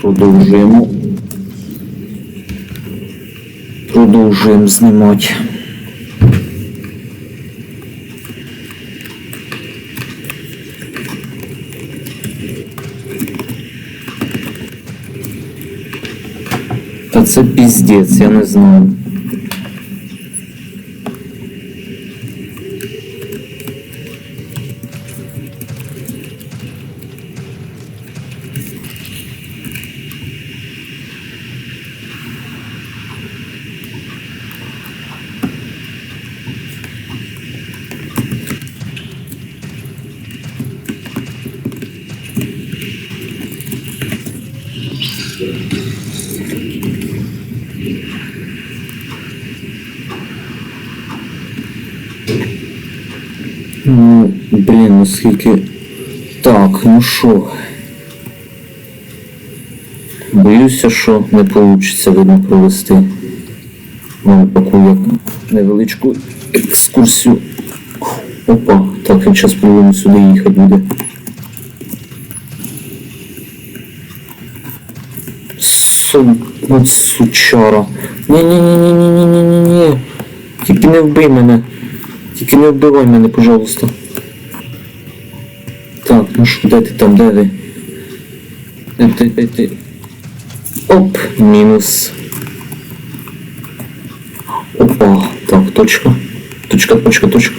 Продовжуємо. Продовжуємо знімати. Та це піздець, я не знаю. Ну, блін, ну скільки. Так, ну що. Боюся, що не вийде видно провести. Ну, таку як невеличку екскурсію. Опа, так, він зараз повинен сюди їхати буде. Сучара. Ні-ні-ні-ні-ні-ні-ні-ні. Тільки не вбий мене. Тільки не вбивай мене, пожалуйста. Так, ну що, де ти там, де ви? Де ти, де ти? Оп, мінус. Опа, так, точка. Точка, точка, точка.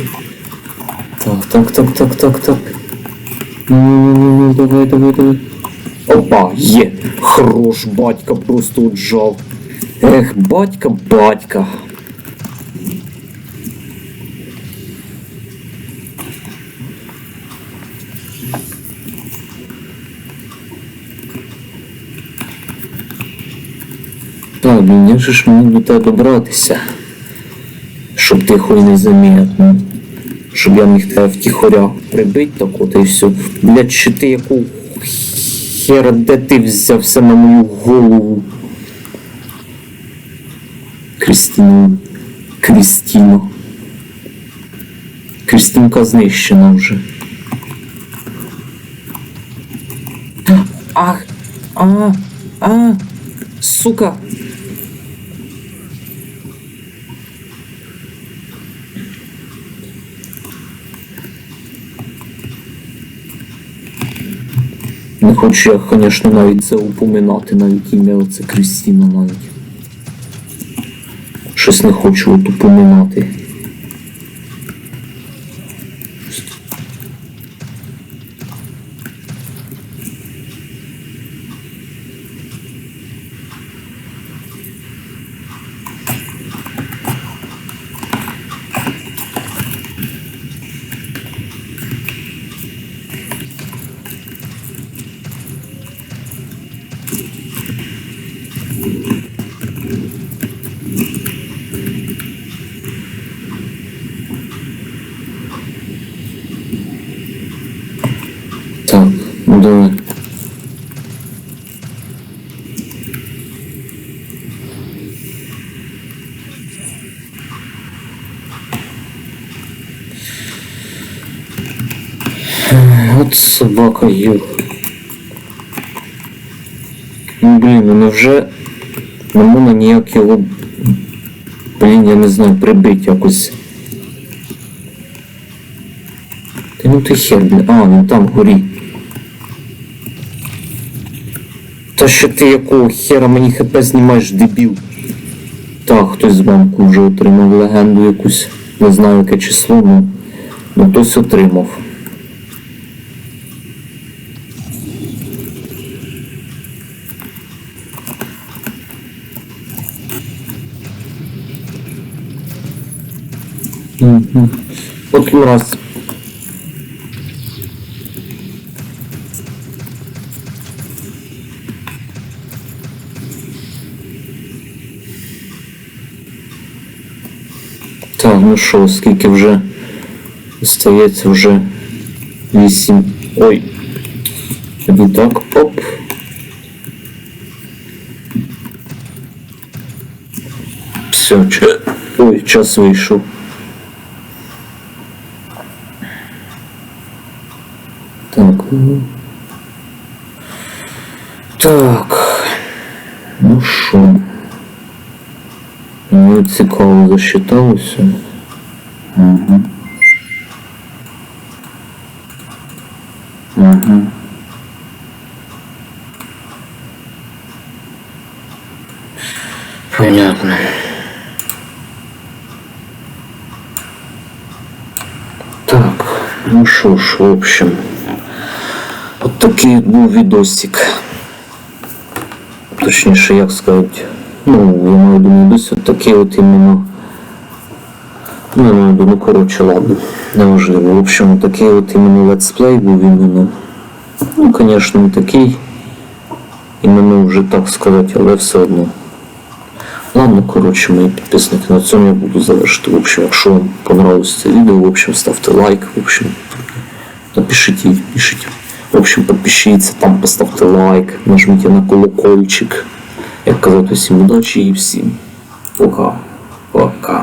Так, так, так, так, так, так. Ну, давай, давай, давай. Опа, є. Хорош, батька просто отжав. Ех, батька, батька. Так, блін, ж мені до тебе добратися? Щоб ти хуй не замітно. Щоб я міг тебе втіхоря прибити так от і все. Блядь, чи ти яку хера, де ти взявся на мою голову? Крістіно. Крістіно. Крістінка знищена вже. Ах! А! А! Сука! Не хочу я, звісно, навіть це упоминати, навіть ім'я оце Крістіна навіть. Щось не хочу от упоминати. Ну давай. От собака юг. Ну блін, ну невже не можна ніяк його. Блін, я не знаю, прибити якось. Та ну ти хер, блін. А, він там горить. Та що ти якого хера мені хп знімаєш, дебіл? Так, хтось з банку вже отримав легенду якусь. Не знаю яке число, ну, ну хтось отримав. От раз. Так, ну що, скільки вже остається вже вісім. Ой. Іду так, оп. Все, че... Ой, час вийшов. Так. ну. Так. Ну що? Мені цікаво засчиталося. Угу. Угу. Понятно. Так, ну що ж, в общем, от такий був відосик. Точніше, як сказати, ну, я маю думаю, досі от такий от іменно. Ну, я маю думаю, коротше, ладно, неважливо. В общем, такий от іменно летсплей був іменно. Ну, звісно, не такий. Іменно вже так сказати, але все одно. Ладно, коротше, мої підписники, на цьому я буду завершити. В общем, якщо вам понравилось це відео, в общем, ставте лайк, в общем, напишите, пишите. В общем, подпишіться, там поставте лайк, нажміть на колокольчик. Як казати, всім удачі і всім пока. Пока.